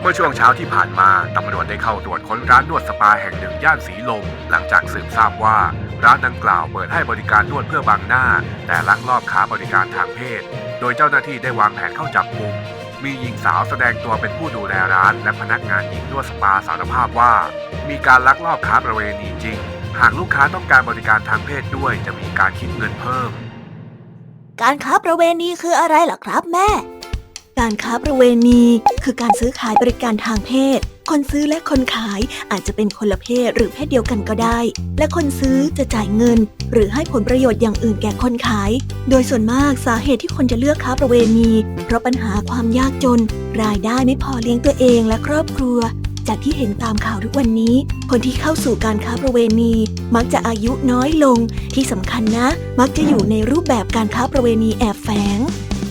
เมื่อช่วงเช้าที่ผ่านมาตำรวจได้เข้าตรวจค้นร้านนวดสปาแห่งหนึ่งย่านสีลม หลังจากสืบทราบว่า ร้านดังกล่าวเปิดให้บริการนวดเพื่อบังหน้า แต่ลักลอบค้าบริการทางเพศ โดยเจ้าหน้าที่ได้วางแผนเข้าจับกุมมีหญิงสาวแสดงตัวเป็นผู้ดูแลร้าน และพนักงานหญิงนวดสปาสารภาพว่า มีการลักลอบค้าประเวณีจริง หากลูกค้าต้องการบริการทางเพศด้วยจะมีการคิดเงินเพิ่ม การค้าประเวณีคืออะไรล่ะครับแม่ การค้าประเวณี คือการซื้อขายบริการทางเพศ คนซื้อและคนขายอาจจะเป็นคนละเพศหรือเพศเดียวกันก็ได้ และคนซื้อจะจ่ายเงิน หรือให้ผลประโยชน์อย่างอื่นแก่คนขาย โดยส่วนมากสาเหตุที่คนจะเลือกค้าประเวณี เพราะปัญหาความยากจน รายได้ไม่พอเลี้ยงตัวเองและครอบครัวจากที่เห็นตามข่าวทุกวันนี้ คนที่เข้าสู่การค้าประเวณี มักจะอายุน้อยลง ที่สำคัญนะ มักจะอยู่ในรูปแบบการค้าประเวณีแอบแฝง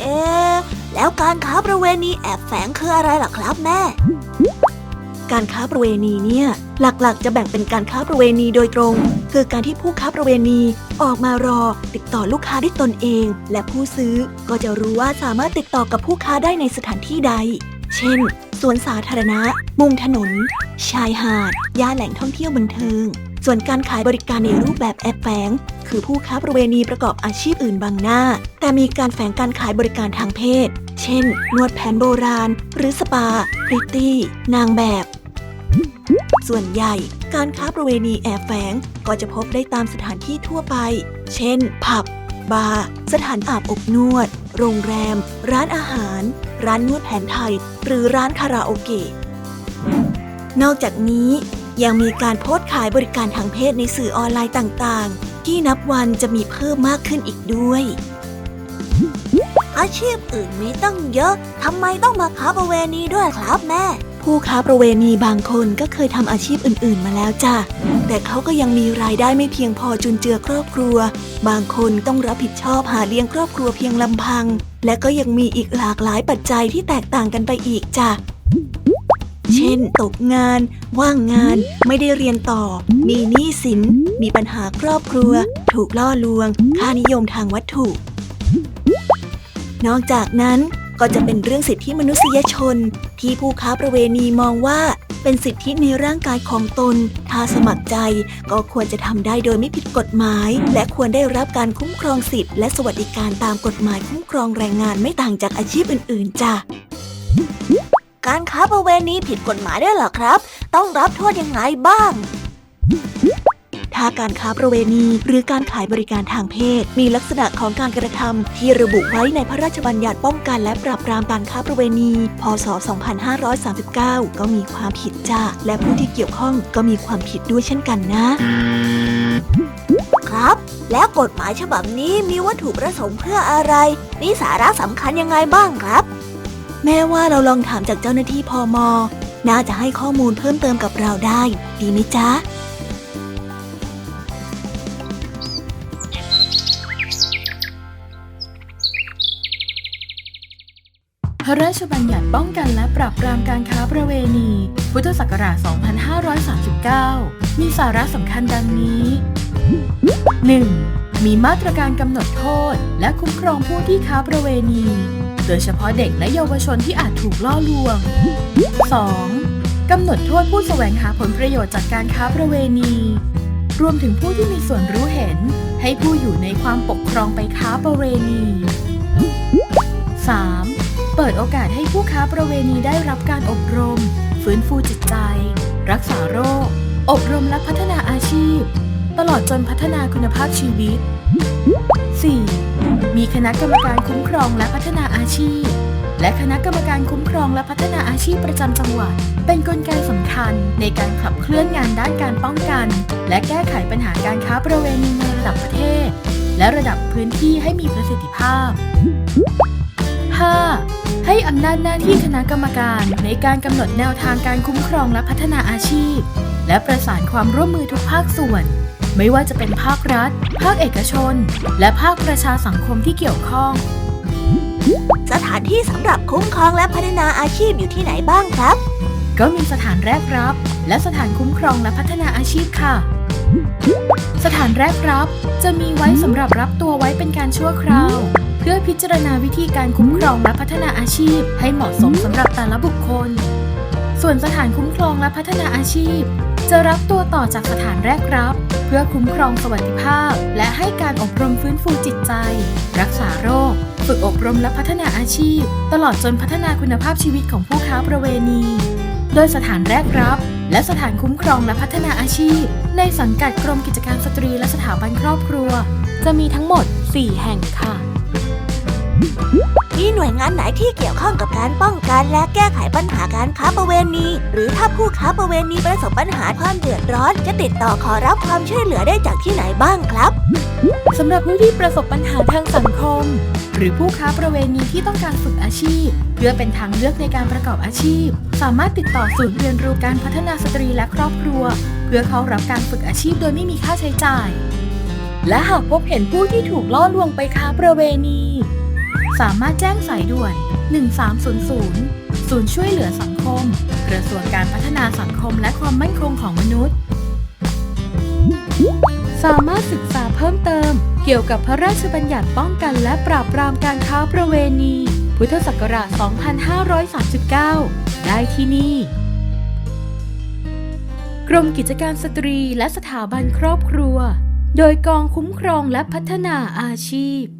เอ๊ะ แล้วการค้าประเวณีแอบแฝงคืออะไรล่ะครับแม่ การค้าประเวณีเนี่ยหลักๆ จะแบ่งเป็นการค้าประเวณีโดยตรง คือการที่ผู้ค้าประเวณีออกมารอ ติดต่อลูกค้าด้วยตนเอง และผู้ซื้อก็จะรู้ว่าสามารถติดต่อกับผู้ค้าได้ในสถานที่ใด เช่นสวนสาธารณะ มุมถนน ชายหาดย่านแหล่งท่องเที่ยวบันเทิง ส่วนการขายบริการในรูปแบบแอบแฝง คือผู้ค้าประเวณีประกอบอาชีพอื่นบางหน้า แต่มีการแฝงการขายบริการทางเพศ เช่น นวดแผนโบราณ หรือสปาพริตตี้ นางแบบ ส่วนใหญ่ การค้าประเวณีแอบแฝงก็จะพบได้ตามสถานที่ทั่วไป เช่น ผับ บาร์ สถานอาบอบนวด โรงแรม ร้านอาหาร ร้านนวดแผนไทย หรือร้านคาราโอเกะนอกจากนี้ ยังมีการโพสต์ขายบริการทางเพศในสื่อออนไลน์ต่างๆ ที่นับวันจะมีเพิ่มมากขึ้นอีกด้วย อาชีพอื่นมีตั้งเยอะทำไมต้องมาค้าประเวณีด้วยครับแม่ ผู้ค้าประเวณีบางคนก็เคยทำอาชีพอื่น ๆ มาแล้วจ้ะแต่เขาก็ยังมีรายได้ไม่เพียงพอจุนเจือครอบครัว บางคนต้องรับผิดชอบหาเลี้ยงครอบครัวเพียงลำพัง และก็ยังมีอีกหลากหลายปัจจัยที่แตกต่างกันไปอีกจ้ะ เช่น ตกงาน ว่างงาน ไม่ได้เรียนต่อ มีหนี้สิน มีปัญหาครอบครัว ถูกล่อลวง ค่านิยมทางวัตถุ นอกจากนั้นก็จะเป็นเรื่องสิทธิมนุษยชน ที่ผู้ค้าประเวณีมองว่าเป็นสิทธิในร่างกายของตน ถ้าสมัครใจก็ควรจะทำได้โดยไม่ผิดกฎหมาย และควรได้รับการคุ้มครองสิทธิและสวัสดิการตามกฎหมายคุ้มครองแรงงานไม่ต่างจากอาชีพอื่น ๆจ้ะ การค้าประเวณีผิดกฎหมายด้วยเหรอครับ ต้องรับโทษยังไงบ้าง ถ้าการค้าประเวณีหรือการขายบริการทางเพศ มีลักษณะของการกระทำที่ระบุไว้ในพระราชบัญญัติป้องกันและปราบปรามการค้าประเวณี พศ 2539 ก็มีความผิดจ้าและผู้ที่เกี่ยวข้องก็มีความผิดด้วยเช่นกันนะครับ แล้วกฎหมายฉบับนี้มีวัตถุประสงค์เพื่ออะไร มีสาระสำคัญยังไงบ้างครับ แม่ว่าเราลองถามจากเจ้าหน้าที่พอมน่าจะให้ข้อมูลเพิ่มเติมกับเราได้ ดีไหมจ๊ะ พระราชบัญญัติป้องกันและปราบปรามการค้าประเวณี พุทธศักราช 2539 มีสาระสำคัญดังนี้ 1. มีมาตรการกำหนดโทษ และคุ้มครองผู้ที่ค้าประเวณี โดยเฉพาะเด็กและเยาวชนที่อาจถูกล่อลวง 2. กำหนดโทษผู้แสวงหาผลประโยชน์จากการค้าประเวณี รวมถึงผู้ที่มีส่วนรู้เห็น ให้ผู้อยู่ในความปกครองไปค้าประเวณี 3. เปิดโอกาสให้ผู้ค้าประเวณีได้รับการอบรม ฟื้นฟูจิตใจ รักษาโรค อบรมและพัฒนาอาชีพ ตลอดจนพัฒนาคุณภาพชีวิต 4. มีคณะกรรมการคุ้มครองและพัฒนาอาชีพ และคณะกรรมการคุ้มครองและพัฒนาอาชีพประจำจังหวัด เป็นกลไกสำคัญในการขับเคลื่อนงานด้านการป้องกัน และแก้ไขปัญหาการค้าประเวณีในระดับประเทศ และระดับพื้นที่ให้มีประสิทธิภาพ 5. ให้อำนาจหน้าที่คณะกรรมการในการกำหนดแนวทางการคุ้มครองและพัฒนาอาชีพ และประสานความร่วมมือทุกภาคส่วน ไม่ว่าจะเป็นภาครัฐ ภาคเอกชน และภาคประชาสังคมที่เกี่ยวข้อง สถานที่สำหรับคุ้มครองและพัฒนาอาชีพอยู่ที่ไหนบ้างครับ ก็มีสถานแรกรับ และสถานคุ้มครองและพัฒนาอาชีพค่ะ สถานแรกรับ จะมีไว้สำหรับรับตัวไว้เป็นการชั่วคราว เพื่อพิจารณาวิธีการคุ้มครองและพัฒนาอาชีพ ให้เหมาะสมสำหรับแต่ละบุคคล ส่วนสถานคุ้มครองและพัฒนาอาชีพ จะรับตัวต่อจากสถานแรกรับ เพื่อคุ้มครองสวัสดิภาพ และให้การอบรมฟื้นฟูจิตใจ รักษาโรค ฝึกอบรมและพัฒนาอาชีพ ตลอดจนพัฒนาคุณภาพชีวิตของผู้ค้าประเวณี โดยสถานแรกรับ และสถานคุ้มครองและพัฒนาอาชีพ ในสังกัดกรมกิจการสตรีและสถาบันครอบครัว จะมีทั้งหมด 4 แห่งค่ะ มีหน่วยงานไหนที่เกี่ยวข้องกับการป้องกันและแก้ไขปัญหาการค้าประเวณี หรือถ้าผู้ค้าประเวณีประสบปัญหาความเดือดร้อน จะติดต่อขอรับความช่วยเหลือได้จากที่ไหนบ้างครับสำหรับผู้ที่ประสบปัญหาทางสังคม หรือผู้ค้าประเวณีที่ต้องการฝึกอาชีพ เพื่อเป็นทางเลือกในการประกอบอาชีพ สามารถติดต่อศูนย์เรียนรู้การพัฒนาสตรีและครอบครัว เพื่อเข้ารับการฝึกอาชีพโดยไม่มีค่าใช้จ่าย และหากพบเห็นผู้ที่ถูกล่อลวงไปค้าประเวณี สามารถแจ้งสายด่วน 1300 ศูนย์ช่วยเหลือสังคม กระทรวงการพัฒนาสังคมและความมั่นคงของมนุษย์ สามารถศึกษาเพิ่มเติม เกี่ยวกับพระราชบัญญัติป้องกันและปราบปรามการค้าประเวณี พุทธศักราช 2539 ได้ที่นี่ กรมกิจการสตรีและสถาบันครอบครัว โดยกองคุ้มครองและพัฒนาอาชีพ